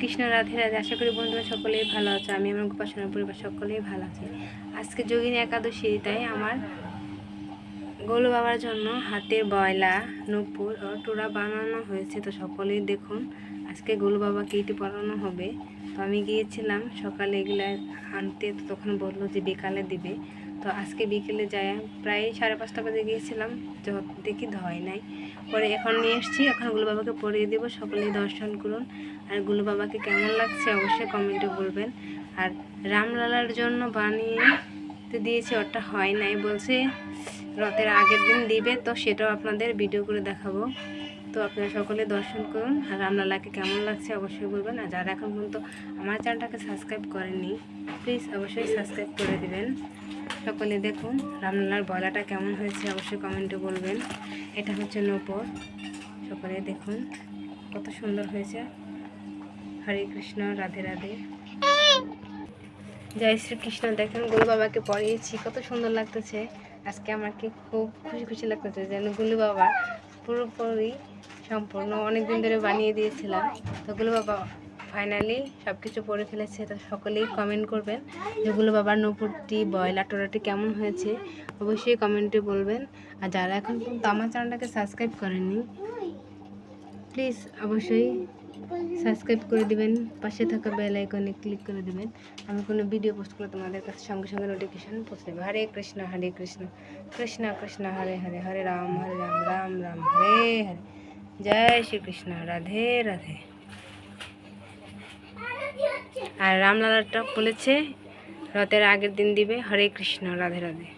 কৃষ্ণ রাধে রাধে, আশা করি বন্ধুরা সকলেই ভালো আছে। আমি আমার উপাসনা পরিবার সকলেই ভালো আছে। আজকে যোগিনী একাদশী, তাই আমার গোলু বাবার জন্য হাতে বয়লা, নূপুর ও টোড়া বানানো হয়েছে। তো সকলেই দেখুন, আজকে গোলু বাবাকে এটি পড়ানো হবে। তো আমি গিয়েছিলাম, সকালে এগুলো আনতে, তো তখন বলল যে বিকালে দিবে। তো আজকে বিকেলে যায় প্রায় সাড়ে পাঁচটা বাজে গিয়েছিলাম দেখি ধয় নাই। পরে এখন নিয়ে এসেছি এখন গুলু বাবাকে পরিয়ে দেবো, সকলেই দর্শন করুন। আর গুলু বাবাকে কেমন লাগছে অবশ্যই কমেন্টে বলবেন। আর রামলালার জন্য বানিয়ে তো দিয়েছি, ওটা হয় নাই বলছে। রথের আগের দিন দিবে, তো সেটাও আপনাদের ভিডিও করে দেখাবো। তো আপনারা সকলে দর্শন করুন। আর রামলালাকে কেমন লাগছে অবশ্যই বলবেন। আর যারা এখন পর্যন্ত আমার চ্যানেলটাকে সাবস্ক্রাইব করেননি প্লিজ অবশ্যই সাবস্ক্রাইব করে দিবেন। সকলে দেখুন রামলালার বয়লাটা কেমন হয়েছে, অবশ্যই কমেন্টে বলবেন। এটা হচ্ছে নূপুর। সকলে দেখুন কত সুন্দর হয়েছে। হরে কৃষ্ণ, রাধে রাধে। জয় শ্রীকৃষ্ণ। দেখেন গুলু বাবাকে পড়িয়েছি, কত সুন্দর লাগতেছে। আজকে আমাকে খুব খুশি খুশি লাগতেছে যেন গুলু বাবা পুরোপুরি সম্পূর্ণ। অনেক দিন ধরে বানিয়ে দিয়েছিলাম। তোগুলো বাবা ফাইনালি সব কিছু পরে ফেলেছে। তো সকলেই কমেন্ট করবেন যেগুলো বাবার নপুরটি বয়লা টোরাটি কেমন হয়েছে? অবশ্যই কমেন্টে বলবেন। আর যারা এখন পর্যন্ত আমার চ্যানেলটাকে সাবস্ক্রাইব করেননি প্লিজ অবশ্যই সাবস্ক্রাইব করে দিবেন, পাশে থাকা বেল আইকনে ক্লিক করে দিবেন। আমি কোনো ভিডিও পোস্ট করলে তোমাদের কাছে সঙ্গে সঙ্গে নোটিফিকেশন পৌঁছে দেবে। হরে কৃষ্ণ হরে কৃষ্ণ কৃষ্ণ কৃষ্ণ, হরে হরে হরে রাম হরে রাম রাম রাম, হরে হরে। জয় শ্রীকৃষ্ণ, রাধে রাধে। আর রামলালাটা বলেছে, রথের আগের দিন দিবে। হরে কৃষ্ণ, রাধে রাধে।